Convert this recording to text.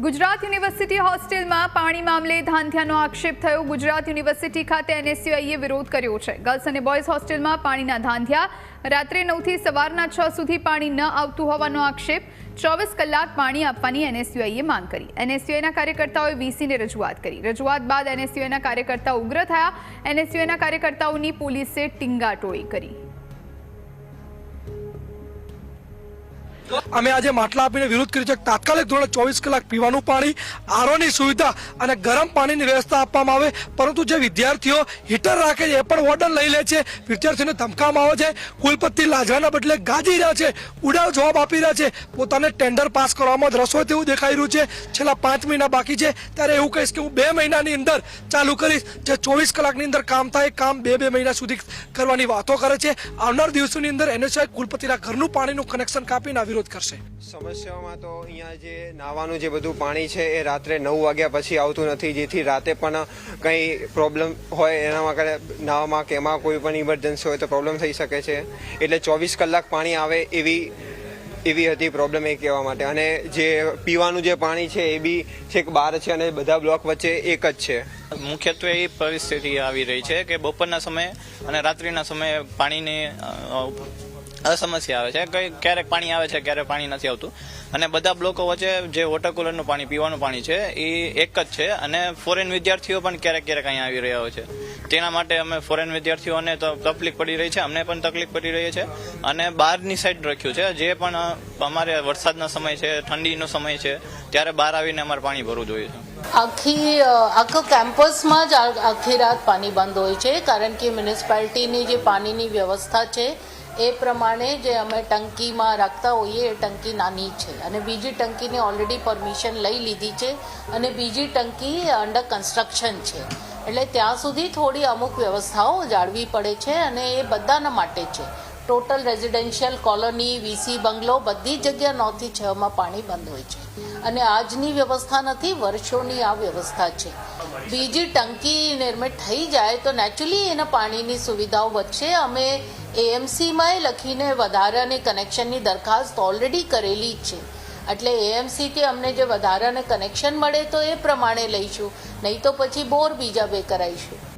Gujarat university હોસ્ટેલમાં પાણી મામલે ધાંધ્યાનો આક્ષેપ થયો. ગુજરાત યુનિવર્સિટી ખાતે એનએસયુઆઈએ વિરોધ કર્યો છે. ગર્લ્સ અને બોયઝ હોસ્ટેલમાં પાણીના ધાંધ્યા. રાત્રે નવથી સવારના છ સુધી પાણી ન આવતું હોવાનો આક્ષેપ. ચોવીસ કલાક પાણી આપવાની એનએસયુઆઈએ માંગ કરી. એનએસયુઆઈના કાર્યકર્તાઓએ વીસીને રજૂઆત કરી. રજૂઆત બાદ એનએસયુઆઈના કાર્યકર્તાઓ ઉગ્ર થયા. એનએસયુઆઈના કાર્યકર્તાઓની પોલીસે ટીંગાટોળી કરી. અમે આજે માટલા આપીને વિરોધ કર્યો છે. તાત્કાલિક ધોરણે ચોવીસ કલાક પીવાનું પાણી આરોની સુવિધા અને ગરમ પાણીની વ્યવસ્થા આપવામાં આવે. પરંતુ જે વિદ્યાર્થીઓ હીટર રાખે છે, એ પણ ઓર્ડર લઈ લે છે. વિદ્યાર્થીઓને ધમકામાં આવે છે. કુલપતિ લાજવાના બદલે ગાજી રહ્યા છે. ઉડાવ જવાબ આપી રહ્યા છે. પોતાને ટેન્ડર પાસ કરવામાં જ રસ હોય તેવું દેખાઈ રહ્યું છે. છેલ્લા પાંચ મહિના બાકી છે. ત્યારે એવું કહીશ કે હું બે મહિનાની અંદર ચાલુ કરીશ. જે ચોવીસ કલાકની અંદર કામ થાય કામ બે બે મહિના સુધી કરવાની વાતો કરે છે. આવનાર દિવસોની અંદર એનએસઆઈ કુલપતિના ઘરનું પાણીનું કનેક્શન કાપીને આ વિરોધ કરશે. સમસ્યાઓમાં તો અહીંયા જે નાવાનું જે બધું પાણી છે એ રાત્રે નવ વાગ્યા પછી આવતું નથી જેથી રાતે પણ કંઈ પ્રોબ્લેમ હોય એના માટે નાવામાં કે એમાં કોઈ પણ ઇમરજન્સી હોય તો પ્રોબ્લેમ થઈ શકે છે. એટલે ચોવીસ કલાક પાણી આવે એવી એવી હતી પ્રોબ્લેમ એ કહેવા માટે. અને જે પીવાનું જે પાણી છે એ બી છેક બહાર છે અને બધા બ્લોક વચ્ચે એક જ છે. મુખ્યત્વે એ પરિસ્થિતિ આવી રહી છે કે બપોરના સમયે અને રાત્રિના સમયે પાણીની અ, અસમસ્યા આવે છે. કઈ ક્યારેક પાણી આવે છે ક્યારેક પાણી નથી આવતું. અને બધા બ્લોકો વચ્ચે જે વોટર કુલરનું પાણી પીવાનું પાણી છે એ એક જ છે. અને ફોરેન વિદ્યાર્થીઓ પણ ક્યારેક ક્યારેક અહીંયા આવી રહ્યા હોય છે. તેના માટે અમે ફોરેન વિદ્યાર્થીઓને તો તકલીફ પડી રહી છે. અમને પણ તકલીફ પડી રહી છે. અને બહારની સાઈડ રાખ્યું છે. જે પણ અમારે વરસાદનો સમય છે ઠંડીનો સમય છે ત્યારે બહાર આવીને અમારે પાણી ભરવું જોઈએ છે. આખી આખો કેમ્પસમાં જ આખી રાત પાણી બંધ હોય છે કારણ કે મ્યુનિસિપાલિટીની જે પાણીની વ્યવસ્થા છે એ પ્રમાણે જે અમે ટંકીમાં રાખતા હોઈએ એ ટંકી નાની છે. અને બીજી ટંકીને ઓલરેડી પરમિશન લઈ લીધી છે અને બીજી ટંકી અંડર કન્સ્ટ્રક્શન છે. એટલે ત્યાં સુધી થોડી અમુક વ્યવસ્થાઓ જાળવી પડે છે અને એ બધાના માટે છે. ટોટલ રેઝિડેન્શિયલ કોલોની વીસી બંગલો બધી જગ્યા નવથી છમાં પાણી બંધ હોય છે. અને આજની વ્યવસ્થા નથી, વર્ષોની આ વ્યવસ્થા છે. બીજી ટંકી નિર્મિત થઈ જાય તો નેચરલી એના પાણીની સુવિધાઓ વધશે. અમે એએમસીમાં લખીને વધારાની કનેક્શનની દરખાસ્ત ઓલરેડી કરેલી છે. એટલે એએમસીથી અમને જે વધારાને કનેક્શન મળે તો એ પ્રમાણે લઈશું. નહીં તો પછી બોર બીજા બે કરાવીશું